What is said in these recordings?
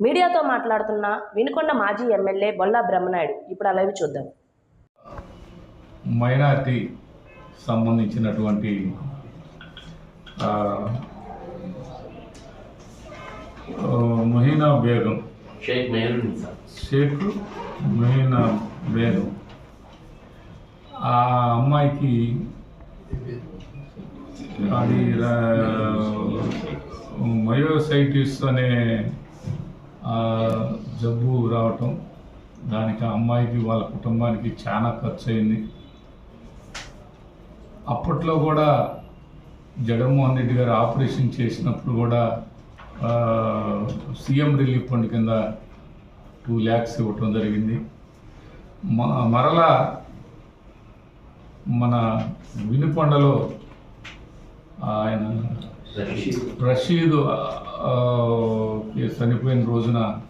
మీడియాతో మాట్లాడుతున్న వినుకొండ మాజీ ఎమ్మెల్యే బొల్లా బ్రహ్మనాయుడు. ఇప్పుడు లైవ్ చూద్దాం. మైనార్టీ సంబంధించినటువంటి మొహీనా బేగం. షేక్ షేక్ మొహీనా బేగం. ఆ అమ్మాయికి అది మయోసైటిస్ అనే జబ్బు రావటం దానికి అమ్మాయికి వాళ్ళ కుటుంబానికి చాలా ఖర్చు అయింది అప్పట్లో కూడా జగన్మోహన్ రెడ్డి గారు ఆపరేషన్ చేసినప్పుడు కూడా సీఎం రిలీఫ్ ఫండ్ కింద టూ ల్యాక్స్ ఇవ్వటం జరిగింది. మ- మరలా మన వినుకొండలో ఆయన రషీద్. చనిపోయిన రోజున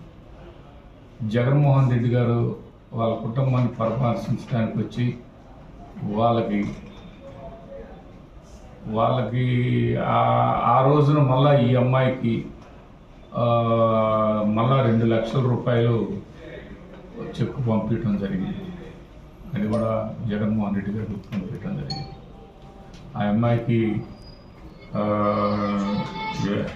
జగన్మోహన్ రెడ్డి గారు వాళ్ళ కుటుంబాన్ని పరామర్శించడానికి వచ్చి వాళ్ళకి వాళ్ళకి ఆ- రోజున మళ్ళా ఈ అమ్మాయికి మళ్ళా రెండు లక్షల రూపాయలు చెక్కు పంపించడం జరిగింది. అది కూడా జగన్మోహన్ రెడ్డి గారు పంపించడం జరిగింది. ఆ అమ్మాయికి ఆ, ఏ-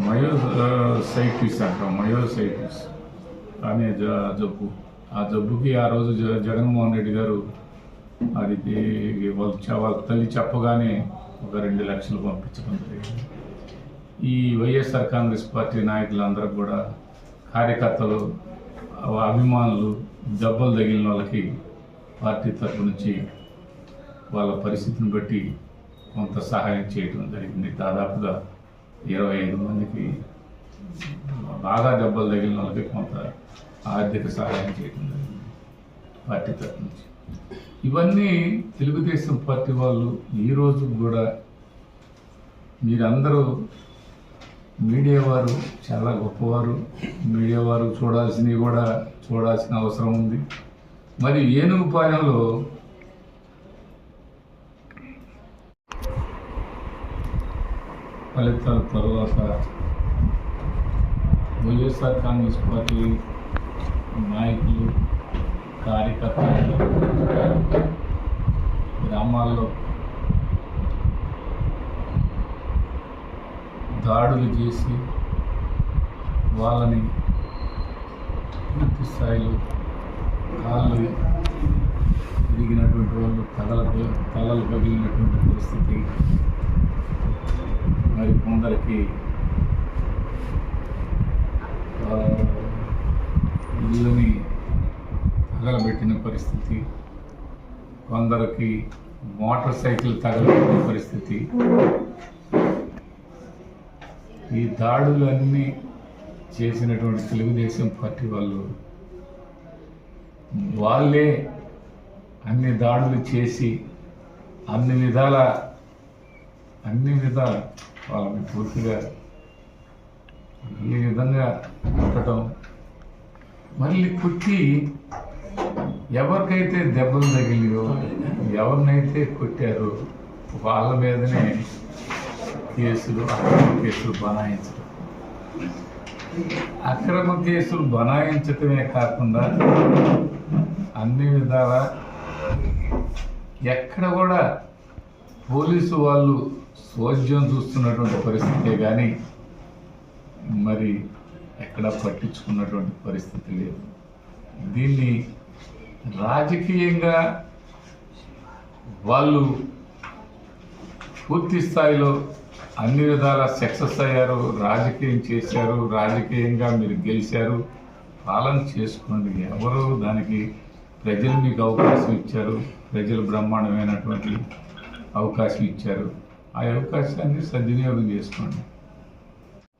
మయో ఆ, సైటిస్ అంటాం మయోసైటిస్ అనే జ- జబ్బు. ఆ జబ్బుకి ఆ రోజు జ- జగన్మోహన్ రెడ్డి గారు అది ఈ- వాళ్ళ వాళ్ళ తల్లి చెప్పగానే ఒక రెండు లక్షలు పంపించడం జరిగింది. ఈ వైఎస్ఆర్ కాంగ్రెస్ పార్టీ నాయకులందరూ కూడా కార్యకర్తలు అభిమానులు దెబ్బలు తగిలిన వాళ్ళకి పార్టీ తరపు నుంచి వాళ్ళ పరిస్థితిని బట్టి కొంత సహాయం చేయడం జరిగింది. దాదాపుగా ఇరవై ఐదు మందికి బాగా దెబ్బలు తగిలిన వాళ్ళకి కొంత ఆర్థిక సహాయం చేయడం జరిగింది. పార్టీ తరఫు నుంచి. ఇవన్నీ తెలుగుదేశం పార్టీ వాళ్ళు ఈరోజు కూడా మీరందరూ మీడియా వారు చాలా గొప్పవారు. మీడియా వారు చూడాల్సినవి కూడా చూడాల్సిన అవసరం ఉంది. మరి ఏనుగు ఏనుగుపాలెంలో ఫలితాల తర్వాత వైఎస్ఆర్ కాంగ్రెస్ పార్టీ నాయకులు కార్యకర్తలు గ్రామాల్లో దాడులు చేసి వాళ్ళని పూర్తి స్థాయిలో కాళ్ళు తిరిగినటువంటి వాళ్ళు తలలు తలలు పగిలినటువంటి పరిస్థితి మరి కొందరికి ఇల్లుని తగలబెట్టిన పరిస్థితి కొందరికి మోటార్ సైకిల్ తగలబెట్టిన పరిస్థితి. ఈ దాడులన్నీ చేసినటువంటి తెలుగుదేశం పార్టీ వాళ్ళు వాళ్ళే అన్ని దాడులు చేసి అన్ని విధాల అన్ని విధాల వాళ్ళని పూర్తిగా ఈ విధంగా కొట్టడం మళ్ళీ కుట్టి ఎవరికైతే దెబ్బలు తగిలియో ఎవరినైతే కొట్టారో వాళ్ళ మీదనే కేసులు అక్రమ కేసులు బనాయించడం. అక్రమ కేసులు బనాయించటమే కాకుండా అన్ని విధాల ఎక్కడ కూడా పోలీసు వాళ్ళు సోద్యం చూస్తున్నటువంటి పరిస్థితే కానీ మరి ఎక్కడ పట్టించుకున్నటువంటి పరిస్థితి లేదు. దీన్ని రాజకీయంగా వాళ్ళు పూర్తి స్థాయిలో అన్ని విధాల సక్సెస్ అయ్యారు రాజకీయం చేశారు రాజకీయంగా మీరు గెలిచారు పాలన చేసుకోండి ఎవరు? దానికి ప్రజలు మీకు అవకాశం ఇచ్చారు ప్రజలు బ్రహ్మాండమైనటువంటి అవకాశం ఇచ్చారు. ఆ అవకాశాన్ని సద్వినియోగం చేసుకోండి.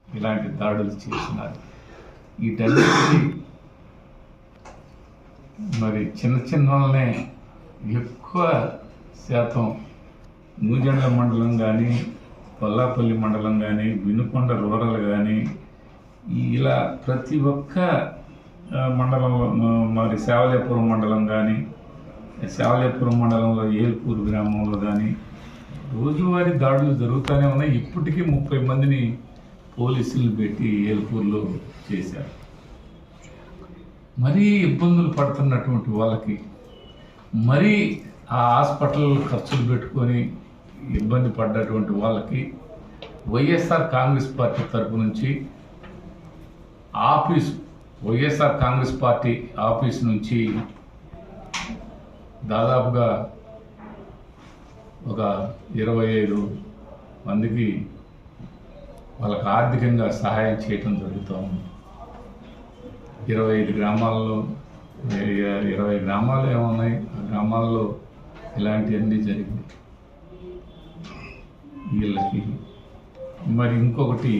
ఇలాంటి దాడులు చేస్తున్నారు వీటన్నిటి మరి చిన్న చిన్న వాళ్ళనే ఎక్కువ శాతం నూజెండ్ల మండలం కానీ కొల్లాపల్లి మండలం కానీ వినుకొండ రూరల్ కానీ ఇలా ప్రతి ఒక్క మండలంలో మరి శావలేపురం మండలం కానీ శావలేపురం మండలంలో ఏల్పూర్ గ్రామంలో కానీ రోజువారీ దాడులు జరుగుతూనే ఉన్నాయి. ఇప్పటికీ ముప్పై మందిని పోలీసులు పెట్టి ఏల్పూర్లో చేశారు. మరీ ఇబ్బందులు పడుతున్నటువంటి వాళ్ళకి మరీ ఆ హాస్పిటల్ ఖర్చులు పెట్టుకొని ఇబ్బంది పడ్డటువంటి వాళ్ళకి వైఎస్ఆర్ కాంగ్రెస్ పార్టీ తరపు నుంచి office YSR Congress party office నుంచి దాదాపుగా ఒక ఇరవై ఐదు మందికి వాళ్ళకి ఆర్థికంగా సహాయం చేయటం జరుగుతూ ఉంది ఇరవై ఐదు గ్రామాల్లో ఇరవై గ్రామాలు ఏమున్నాయి? ఆ గ్రామాల్లో ఇలాంటివన్నీ జరిగింది వీళ్ళకి మరి ఇంకొకటి